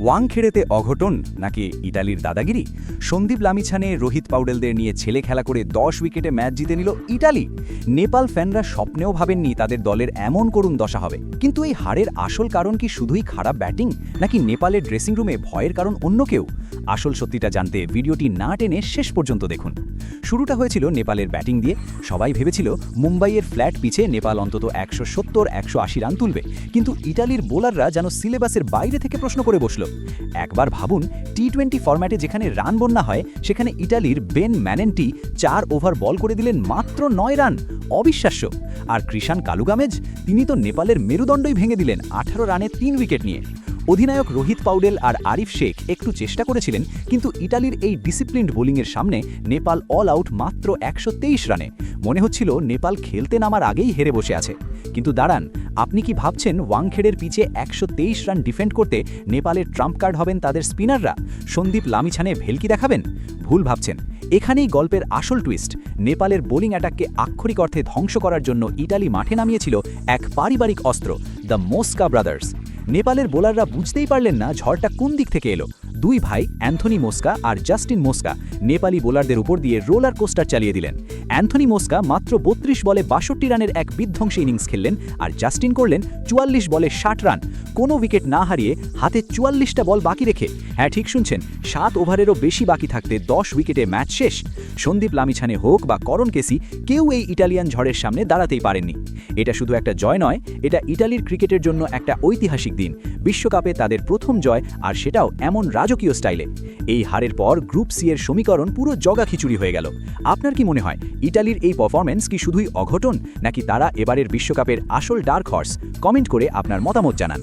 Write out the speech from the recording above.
ওয়াংখেড়েতে অঘটন নাকি ইটালির দাদাগিরি? সন্দীপ লামিছানে রোহিত পাউডেলদের নিয়ে ছেলে খেলা করে দশ উইকেটে ম্যাচ জিতে নিল ইটালি নেপাল ফ্যানরা স্বপ্নেও ভাবেননি তাদের দলের এমন করুণ দশা হবে। কিন্তু এই হারের আসল কারণ কি শুধুই খারাপ ব্যাটিং, নাকি নেপালের ড্রেসিং রুমে ভয়ের কারণ অন্য কেউ? আসল সত্যিটা জানতে ভিডিওটি না টেনে শেষ পর্যন্ত দেখুন। শুরুটা হয়েছিল নেপালের ব্যাটিং দিয়ে। সবাই ভেবেছিল মুম্বাইয়ের ফ্ল্যাট পিচে নেপাল অন্তত একশো সত্তর, একশো রান তুলবে। কিন্তু ইটালির বোলাররা যেন সিলেবাসের বাইরে থেকে প্রশ্ন করে বসল। একবার ভাবুন টি টোয়েন্টি ফরম্যাটে যেখানে রান বন্যা হয়, সেখানে ইটালির বেন ম্যানেন্টি চার ওভার বল করে দিলেন মাত্র নয় রান। অবিশ্বাস্য। আর কৃষাণ কালুগামেজ, তিনি তো নেপালের মেরুদণ্ডই ভেঙে দিলেন আঠারো রানে তিন উইকেট নিয়ে। অধিনায়ক রোহিত পাউডেল আর আরিফ শেখ একটু চেষ্টা করেছিলেন, কিন্তু ইটালির এই ডিসিপ্লিনড বোলিংয়ের সামনে নেপাল অল আউট মাত্র একশো তেইশ রানে। মনে হচ্ছিল নেপাল খেলতে নামার আগেই হেরে বসে আছে। কিন্তু দাঁড়ান, আপনি কি ভাবছেন ওয়াংখেড়ের পিছে একশো রান ডিফেন্ড করতে নেপালের ট্রাম্প কার্ড হবেন তাদের স্পিনাররা সন্দীপ লামিছানে ভেলকি দেখাবেন? ভুল ভাবছেন। এখানেই গল্পের আসল টুইস্ট নেপালের বোলিং অ্যাটাককে আক্ষরিক অর্থে ধ্বংস করার জন্য ইটালি মাঠে নামিয়েছিল এক পারিবারিক অস্ত্র দ্য মোস্কা ব্রাদার্স নেপালের বোলাররা বুঝতেই পারলেন না ঝড়টা কোন দিক থেকে এলো। দুই ভাই, অ্যান্থনি মোস্কা আর জাস্টিন মোস্কা, নেপালি বোলারদের উপর দিয়ে রোলার কোস্টার চালিয়ে দিলেন। অ্যান্থনি মোস্কা মাত্র বত্রিশ বলে বাষট্টি রানের এক বিধ্বংসী ইনিংস খেললেন আর জাস্টিন করলেন চুয়াল্লিশ বলে ষাট রান। কোনো উইকেট না হারিয়ে হাতে চুয়াল্লিশটা বল বাকি রেখে হ্যাঁ ঠিক শুনছেন, সাত ওভারেরও বেশি বাকি থাকতে দশ উইকেটে ম্যাচ শেষ। সন্দীপ লামিছানে হোক বা করণ কেসি, কেউ এই ইটালিয়ান ঝড়ের সামনে দাঁড়াতেই পারেননি। এটা শুধু একটা জয় নয়, এটা ইটালির ক্রিকেটের জন্য একটা ঐতিহাসিক দিন। বিশ্বকাপে তাদের প্রথম জয় আর সেটাও এমন রাজকীয় স্টাইলে। এই হারের পর গ্রুপ সি এর সমীকরণ পুরো জগা খিচুড়ি হয়ে গেল। আপনার কি মনে হয় ইটালির এই পারফরমেন্স কি শুধুই অঘটন? নাকি তারা এবারের বিশ্বকাপের আসল ডার্ক হর্স কমেন্ট করে আপনার মতামত জানান।